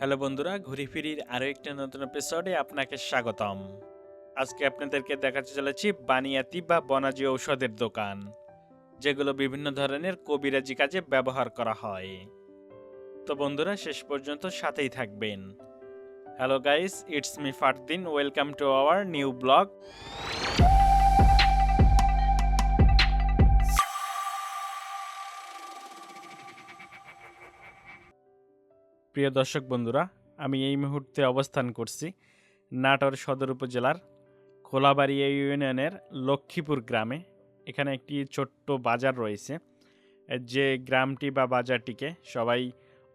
Hello বন্ধুরা, ঘুরি ফিরির আরও একটি নতুন এপিসোডে আপনাকে স্বাগতম। আজকে আপনাদেরকে দেখাতে চলেছি বানিয়াতি বা বনাজি ঔষধের দোকান, যেগুলো বিভিন্ন ধরনের কবিরাজি কাজে ব্যবহার করা হয়। তো বন্ধুরা, শেষ পর্যন্ত সাথেই থাকবেন। Hello guys, it's me Fardin, welcome to our new blog. প্রিয় দর্শক বন্ধুরা, আমি এই মুহূর্তে অবস্থান করছি নাটোর সদর উপজেলার খোলাবাড়ি ইউনিয়নের লক্ষ্মীপুর গ্রামে। এখানে একটি ছোট্ট বাজার রয়েছে। যে গ্রামটি বা বাজারটিকে সবাই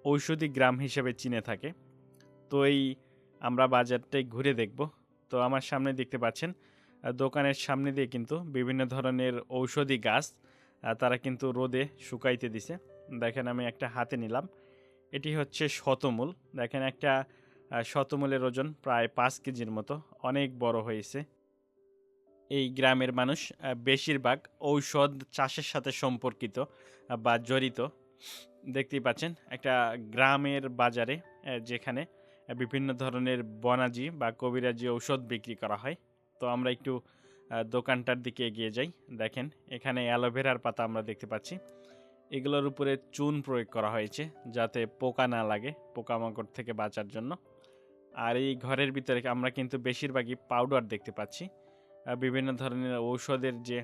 ঔষধি গ্রাম হিসেবে চিনে থাকে। তো এই আমরা বাজারটাই ঘুরে দেখব। তো আমার সামনে দেখতে পাচ্ছেন, দোকানের সামনে দিয়ে কিন্তু বিভিন্ন ধরনের ঔষধি গাছ তারা কিন্তু রোদে শুকাইতে দিছে। দেখেন আমি একটা হাতে নিলাম। এটি হচ্ছে শতমূল। দেখেন একটা শতমূলের ওজন প্রায় পাঁচ কেজির মতো। অনেক বড় হয়েছে। এই গ্রামের মানুষ বেশিরভাগ ঔষধ চাষের সাথে সম্পর্কিত বা জড়িত। দেখতেই পাচ্ছেন, একটা গ্রামের বাজারে যেখানে বিভিন্ন ধরনের বনাজি বা কবিরাজি ঔষধ বিক্রি করা হয়। তো আমরা একটু দোকানটার দিকে এগিয়ে যাই। দেখেন, এখানে অ্যালোভেরার পাতা আমরা দেখতে পাচ্ছি। এগুলোর উপরে চুন প্রয়োগ করা হয়েছে যাতে পোকা না লাগে পোকামাকড় থেকে বাঁচার জন্য। আর এই ঘরের ভিতরে আমরা কিন্তু বেশিরভাগই পাউডার দেখতে পাচ্ছি। বিভিন্ন ধরনের ঔষধের যে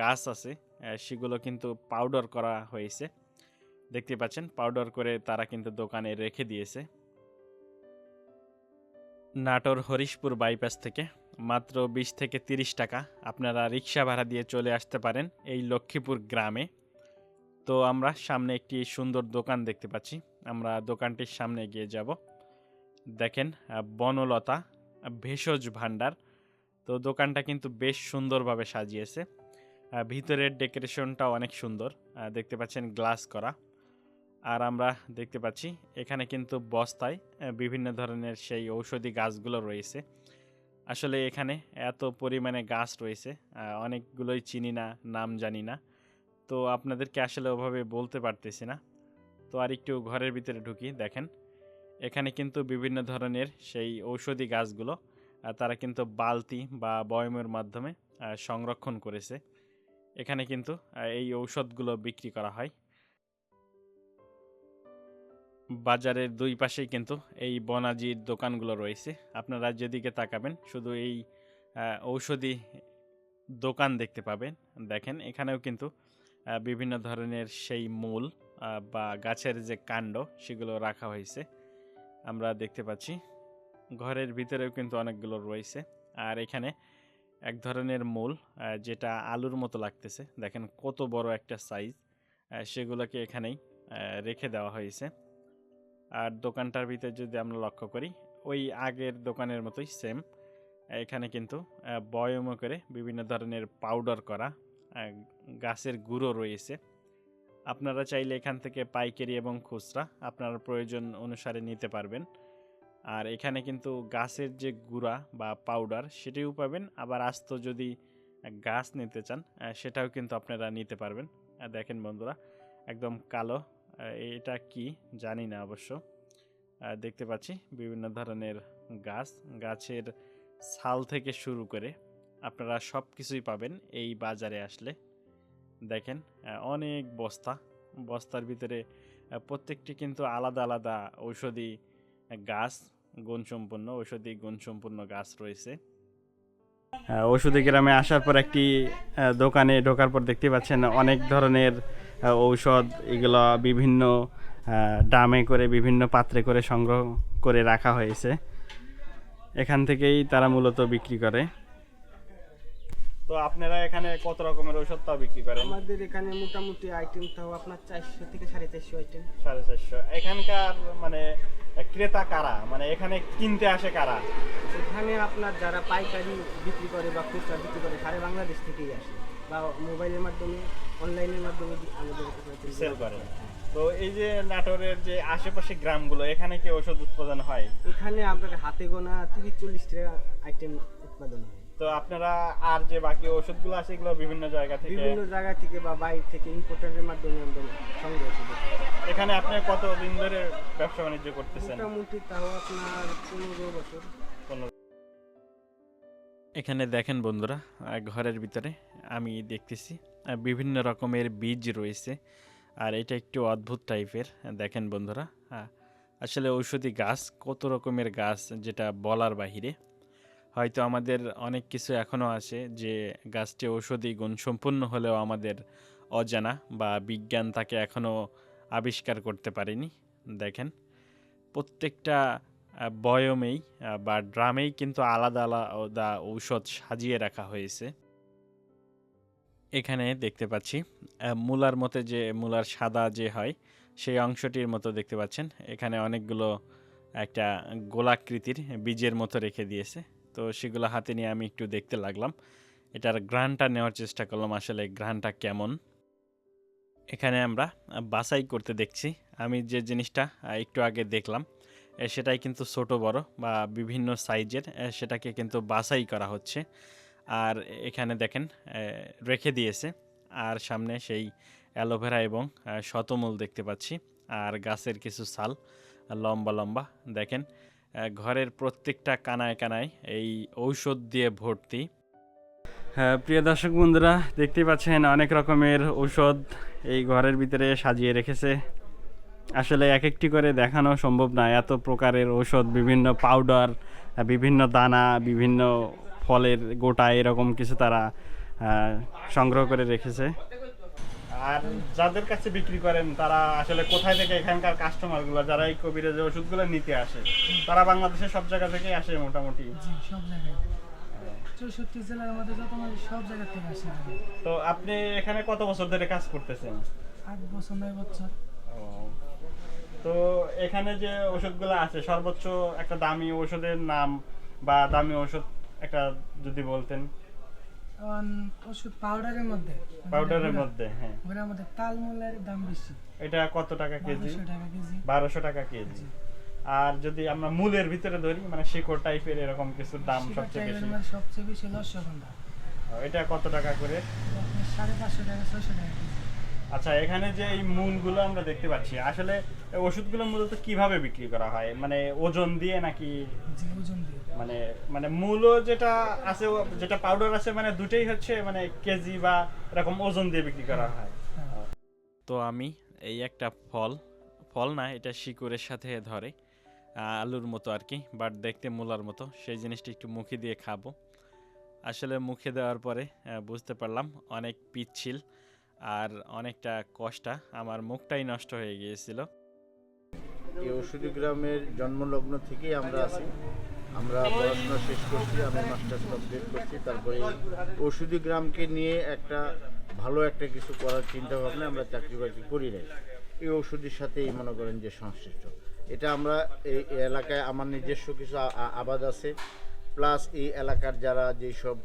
গাছ আছে সেগুলো কিন্তু পাউডার করা হয়েছে। দেখতে পাচ্ছেন পাউডার করে তারা কিন্তু দোকানে রেখে দিয়েছে। নাটোর হরিশপুর বাইপাস থেকে মাত্র বিশ থেকে তিরিশ টাকা আপনারা রিক্সা ভাড়া দিয়ে চলে আসতে পারেন এই লক্ষ্মীপুর গ্রামে। তো আমরা সামনে একটি সুন্দর দোকান দেখতে পাচ্ছি। আমরা দোকানটির সামনে গিয়ে যাব। দেখেন বনলতা, ভেষজ ভাণ্ডার। তো দোকানটা কিন্তু বেশ সুন্দরভাবে সাজিয়েছে। ভিতরের ডেকোরেশনটা অনেক সুন্দর। দেখতে পাচ্ছেন গ্লাস করা। আর আমরা দেখতে পাচ্ছি এখানে কিন্তু বস্তায় বিভিন্ন ধরনের সেই ঔষধি গাছগুলো রয়েছে। আসলে এখানে এত পরিমাণে গাছ রয়েছে। অনেকগুলোই চিনি না, নাম জানি না। তো আপনাদেরকে আসলে ওভাবে বলতে পারতেছি না। তো আর একটু ঘরের ভিতরে ঢুকি, দেখেন। এখানে কিন্তু বিভিন্ন ধরনের সেই ঔষধি গাছগুলো তারা কিন্তু বালতি বা বয়মের মাধ্যমে সংরক্ষণ করেছে। এখানে কিন্তু এই ঔষধগুলো বিক্রি করা হয়। বাজারের দুই পাশেই কিন্তু এই বনাজির দোকানগুলো রয়েছে। আপনারা যেদিকে তাকাবেন, শুধু এই ঔষধি দোকান দেখতে পাবেন। দেখেন, এখানেও কিন্তু বিভিন্ন ধরনের সেই মূল বা গাছের যে কাণ্ড সেগুলো রাখা হয়েছে। আমরা দেখতে পাচ্ছি ঘরের ভিতরেও কিন্তু অনেকগুলো রয়েছে। আর এখানে এক ধরনের মূল যেটা আলুর মতো লাগতেছে। দেখেন কত বড় একটা সাইজ সেগুলোকে এখানেই রেখে দেওয়া হয়েছে। আর দোকানটার ভিতরে যদি আমরা লক্ষ্য করি ওই আগের দোকানের মতোই সেম এখানে কিন্তু আহ, বয়মও করে বিভিন্ন ধরনের পাউডার করা গাছের গুঁড়ো রয়েছে। আপনারা চাইলে এখান থেকে পাইকারি এবং খুচরা আপনার প্রয়োজন অনুসারে নিতে পারবেন। আর এখানে কিন্তু গাছের যে গুঁড়া বা পাউডার সেটিও পাবেন। আবার আস্ত যদি গাছ নিতে চান সেটাও কিন্তু আপনারা নিতে পারবেন। দেখেন বন্ধুরা, একদম কালো। এটা কি জানি না অবশ্য। দেখতে পাচ্ছি বিভিন্ন ধরনের গাছ। গাছের ছাল থেকে শুরু করে আপনারা সব কিছুই পাবেন এই বাজারে আসলে। দেখেন অনেক বস্তা। বস্তার ভিতরে প্রত্যেকটি কিন্তু আলাদা আলাদা ঔষধি গাছ, গুণসম্পন্ন, ঔষধি গুণসম্পন্ন গাছ রয়েছে। ঔষধি গ্রামে আসার পর একটি দোকানে ঢোকার পর দেখতে পাচ্ছেন অনেক ধরনের ঔষধ। এগুলো বিভিন্ন ডামে করে, বিভিন্ন পাত্রে করে সংগ্রহ করে রাখা হয়েছে। এখান থেকেই তারা মূলত বিক্রি করে। তো আপনারা এখানে কত রকমের ঔষধ তাও বিক্রি করেন? আমাদের এখানে মোটামুটি আইটেম তাও আপনার চারশো থেকে সাড়ে চারশো আইটেম সাড়ে চারশো। এখানকার মানে ক্রেতা কারা? মানে এখানে কিনতে আসে কারা? এখানে আপনার যারা পাইকারি বিক্রি করে বা খুচরা বিক্রি করে সারা বাংলাদেশ থেকেই আসে। বা মোবাইলের মাধ্যমে অনলাইনের মাধ্যমে আমাদের সেল হ্যাঁ। তো এই যে নাটোরের যে আশেপাশে গ্রামগুলো এখানে কি ওষুধ উৎপাদন হয়? এখানে আপনার হাতে গোনা তিরিশ চল্লিশ টাকা আইটেম উৎপাদন হয়। তো আপনারা আর যে বাকি ওষুধগুলো আছে এগুলো বিভিন্ন জায়গা থেকে বিভিন্ন জায়গা থেকে বা বাইরে থেকে ইম্পোর্টারের মাধ্যমে আমরা সংগ্রহ করি। এখানে আপনি কত দিন ধরে ব্যবসা বাণিজ্য করতেছেন? মোটামুটি তাও আপনার পনেরো বছর। এখানে দেখেন বন্ধুরা ঘরের ভিতরে আমি দেখতেছি বিভিন্ন রকমের বীজ রয়েছে আর এটা একটু অদ্ভুত টাইপের দেখেন বন্ধুরা আসলে ঔষধি গাছ কত রকমের গাছ যেটা বলার বাহিরে। হয়তো আমাদের অনেক কিছু এখনও আছে যে গাছটি ঔষধি গুণ গুণসম্পন্ন হলেও আমাদের অজানা বা বিজ্ঞান তাকে এখনও আবিষ্কার করতে পারেনি। দেখেন, প্রত্যেকটা বয়মেই বা ড্রামেই কিন্তু আলাদা আলাদা ঔষধ সাজিয়ে রাখা হয়েছে। এখানে দেখতে পাচ্ছি মূলার মতে যে, মূলার সাদা যে হয়, সেই অংশটির মতো দেখতে পাচ্ছেন। এখানে অনেকগুলো একটা গোলাকৃতির বীজের মতো রেখে দিয়েছে। তো সেগুলো হাতে নিয়ে আমি একটু দেখতে লাগলাম। এটার গ্রানটা নেওয়ার চেষ্টা করলাম আসলে গ্রানটা কেমন। এখানে আমরা বাছাই করতে দেখছি। আমি যে জিনিসটা একটু আগে দেখলাম সেটাই কিন্তু ছোট বড় বা বিভিন্ন সাইজের সেটাকে কিন্তু বাছাই করা হচ্ছে। আর এখানে দেখেন রেখে দিয়েছে। আর সামনে সেই অ্যালোভেরা এবং শতমূল দেখতে পাচ্ছি। আর গাছের কিছু আহ, লম্বা লম্বা দেখেন। ঘরের প্রত্যেকটা কানায় কানায় এই ঔষধ দিয়ে ভর্তি। হ্যাঁ প্রিয় দর্শক বন্ধুরা, দেখতেই পাচ্ছেন অনেক রকমের ঔষধ এই ঘরের ভিতরে সাজিয়ে রেখেছে। আসলে এক একটি করে দেখানো সম্ভব না, এত প্রকারের ঔষধ, বিভিন্ন পাউডার, বিভিন্ন দানা, বিভিন্ন ফলের গোটা এরকম কিছু তারা সংগ্রহ করে রেখেছে। আর যাদের কাছে বিক্রি করেন তারা আসলে কোথায় থেকে এখানকার কাস্টমারগুলো যারা এই কবিরাজের ওষুধগুলো নিতে আসে তারা বাংলাদেশের সব জায়গা থেকে আসে মোটামুটি। সব জায়গায়। চৌষট্টি জেলার মধ্যে যত সব জায়গা থেকে আসে। তো আপনি এখানে কত বছর ধরে কাজ করতেছেন? আট বছর নয় বছর। তো এখানে যে ওষুধগুলো আছে সর্বোচ্চ একটা দামি ওষুধের নাম বা দামি ওষুধ একটা যদি বলতেন। ওষুধ পাউডারের মধ্যে পাউডারের মধ্যে হ্যাঁ। মধ্যে তালমূলের দাম বেশি। এটা কত টাকা কেজি? বারোশো টাকা কেজি। বারোশো টাকা কেজি। আর যদি আমরা মূলের ভিতরে ধরি মানে শিকড় টাইপের এরকম কিছু দাম সবচেয়ে বেশি। সবচেয়ে বেশি এটা কত টাকা করে? আপনার সাড়ে পাঁচশো টাকা ছয়শো টাকা কেজি। আচ্ছা এখানে যে এই মূলগুলো আমরা দেখতে পাচ্ছি আসলে ওষুধগুলো মূলত কীভাবে বিক্রি করা হয়? মানে ওজন দিয়ে নাকি ওজন দিয়ে। মানে মানে মূলও যেটা আছে যেটা পাউডার আছে মানে দুটোই হচ্ছে মানে কেজি বা এরকম ওজন দিয়ে বিক্রি করা হয়। হ্যাঁ। তো আমি এই একটা ফল ফল না এটা শিকড়ের সাথে ধরে আলুর মতো আর কি বাট দেখতে মূলার মতো। সেই জিনিসটা একটু মুখে দিয়ে খাব। আসলে মুখে দেওয়ার পরে বুঝতে পারলাম অনেক পিচ্ছিল। আর অনেকটা কষ্টা, আমার মুখটাই নষ্ট হয়ে গিয়েছিল। এই ওষুধি গ্রামের জন্মলগ্ন থেকেই আমরা আছি। আমরা পড়াশোনা শেষ করছি, আমি মাস্টার্স কমপ্লিট করছি। তারপরে ওষুধি গ্রামকে নিয়ে একটা ভালো একটা কিছু করার চিন্তা ভাবনা আমরা চাকরি বাকরি করি নাই। এই ওষুধের সাথেই মনে করেন যে সংশ্লিষ্ট। এটা আমরা এই এই এলাকায় আমার নিজস্ব কিছু আবাদ আছে। প্লাস এই এলাকার যারা যেসব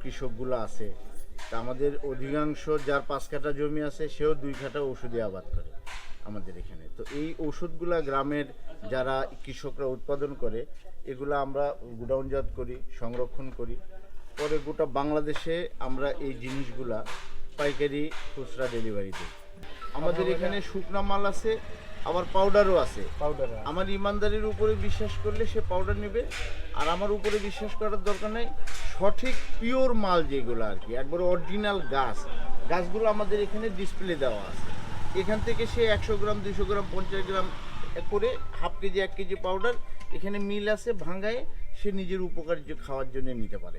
কৃষকগুলো আছে আমাদের অধিকাংশ যার পাঁচ কাঠা জমি আছে সেও দুই কাঠা ওষুধি আবাদ করে আমাদের এখানে। তো এই ওষুধগুলা গ্রামের যারা কৃষকরা উৎপাদন করে এগুলো আমরা গুডাউনজাত করি সংরক্ষণ করি। পরে গোটা বাংলাদেশে আমরা এই জিনিসগুলা পাইকারি খুচরা ডেলিভারি দিই। আমাদের এখানে শুকনা মাল আছে আবার পাউডারও আছে। পাউডার আমার ইমানদারির উপরে বিশ্বাস করলে সে পাউডার নেবে আর আমার উপরে বিশ্বাস করার দরকার নেই সঠিক পিওর মাল যেগুলো আর কি একবার অরিজিনাল গাছ। গাছগুলো আমাদের এখানে ডিসপ্লে দেওয়া আছে। এখান থেকে সে একশো গ্রাম দুশো গ্রাম পঞ্চাশ গ্রাম করে হাফ কেজি এক কেজি পাউডার এখানে মিল আছে ভাঙায় সে নিজের উপকার্য খাওয়ার জন্য নিতে পারে।